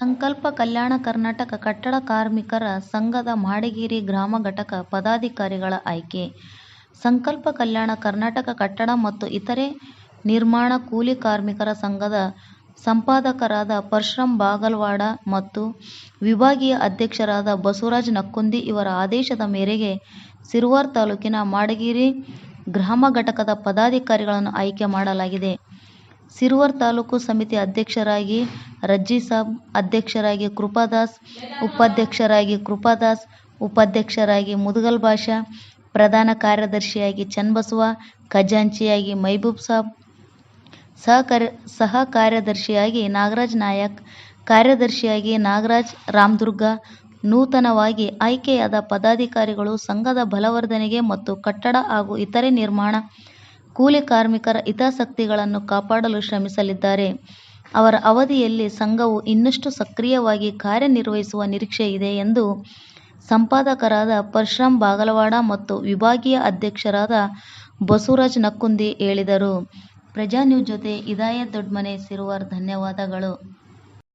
ಸಂಕಲ್ಪ ಕಲ್ಯಾಣ ಕರ್ನಾಟಕ ಕಟ್ಟಡ ಕಾರ್ಮಿಕರ ಸಂಘದ ಮಾಡಿಗೇರಿ ಗ್ರಾಮ ಘಟಕ ಪದಾಧಿಕಾರಿಗಳ ಆಯ್ಕೆ ಸಂಕಲ್ಪ ಕಲ್ಯಾಣ ಕರ್ನಾಟಕ ಕಟ್ಟಡ ಮತ್ತು ಇತರೆ ನಿರ್ಮಾಣ ಕೂಲಿ ಕಾರ್ಮಿಕರ ಸಂಘದ ಸಂಪಾದಕರಾದ ಪರಶುರಾಮ್ ಬಾಗಲವಾಡ ಮತ್ತು ವಿಭಾಗೀಯ ಅಧ್ಯಕ್ಷರಾದ ಬಸವರಾಜ್ ನಕ್ಕುಂದಿ ಇವರ ಆದೇಶದ ಮೇರೆಗೆ ಸಿರುವಾರ್ ತಾಲೂಕಿನ ಮಾಡಗಿರಿ ಗ್ರಾಮ ಘಟಕದ ಪದಾಧಿಕಾರಿಗಳನ್ನು ಆಯ್ಕೆ ಮಾಡಲಾಗಿದೆ. ಸಿರುವಾರ್ ತಾಲೂಕು ಸಮಿತಿ ಅಧ್ಯಕ್ಷರಾಗಿ ರಜ್ಜಿಸಾಬ್, ಅಧ್ಯಕ್ಷರಾಗಿ ಕೃಪಾದಾಸ್, ಉಪಾಧ್ಯಕ್ಷರಾಗಿ ಕೃಪಾದಾಸ್, ಉಪಾಧ್ಯಕ್ಷರಾಗಿ ಮುದಗಲ್ ಭಾಷಾ ಪ್ರಧಾನ ಕಾರ್ಯದರ್ಶಿಯಾಗಿ ಚನ್ನಬಸವ, ಖಜಾಂಚಿಯಾಗಿ ಮೈಬೂಬ್ ಸಾಬ್, ಸಹ ಕಾರ್ಯದರ್ಶಿಯಾಗಿ ನಾಗರಾಜ್ ನಾಯಕ್, ಕಾರ್ಯದರ್ಶಿಯಾಗಿ ನಾಗರಾಜ್ ರಾಮದುರ್ಗ. ನೂತನವಾಗಿ ಆಯ್ಕೆಯಾದ ಪದಾಧಿಕಾರಿಗಳು ಸಂಘದ ಬಲವರ್ಧನೆಗೆ ಮತ್ತು ಕಟ್ಟಡ ಹಾಗೂ ಇತರೆ ನಿರ್ಮಾಣ ಕೂಲಿ ಕಾರ್ಮಿಕರ ಹಿತಾಸಕ್ತಿಗಳನ್ನು ಕಾಪಾಡಲು ಶ್ರಮಿಸಲಿದ್ದಾರೆ. ಅವರ ಅವಧಿಯಲ್ಲಿ ಸಂಘವು ಇನ್ನಷ್ಟು ಸಕ್ರಿಯವಾಗಿ ಕಾರ್ಯನಿರ್ವಹಿಸುವ ನಿರೀಕ್ಷೆ ಇದೆ ಎಂದು ಸಂಪಾದಕರಾದ ಪರಶುರಾಮ್ ಬಾಗಲವಾಡ ಮತ್ತು ವಿಭಾಗೀಯ ಅಧ್ಯಕ್ಷರಾದ ಬಸವರಾಜ್ ನಕ್ಕುಂದಿ ಹೇಳಿದರು. ಪ್ರಜಾನ್ಯೂಸ್ ಜೊತೆ ಇದಾಯ ದೊಡ್ಮನೆ, ಸಿರುವಾರ್ ಧನ್ಯವಾದಗಳು.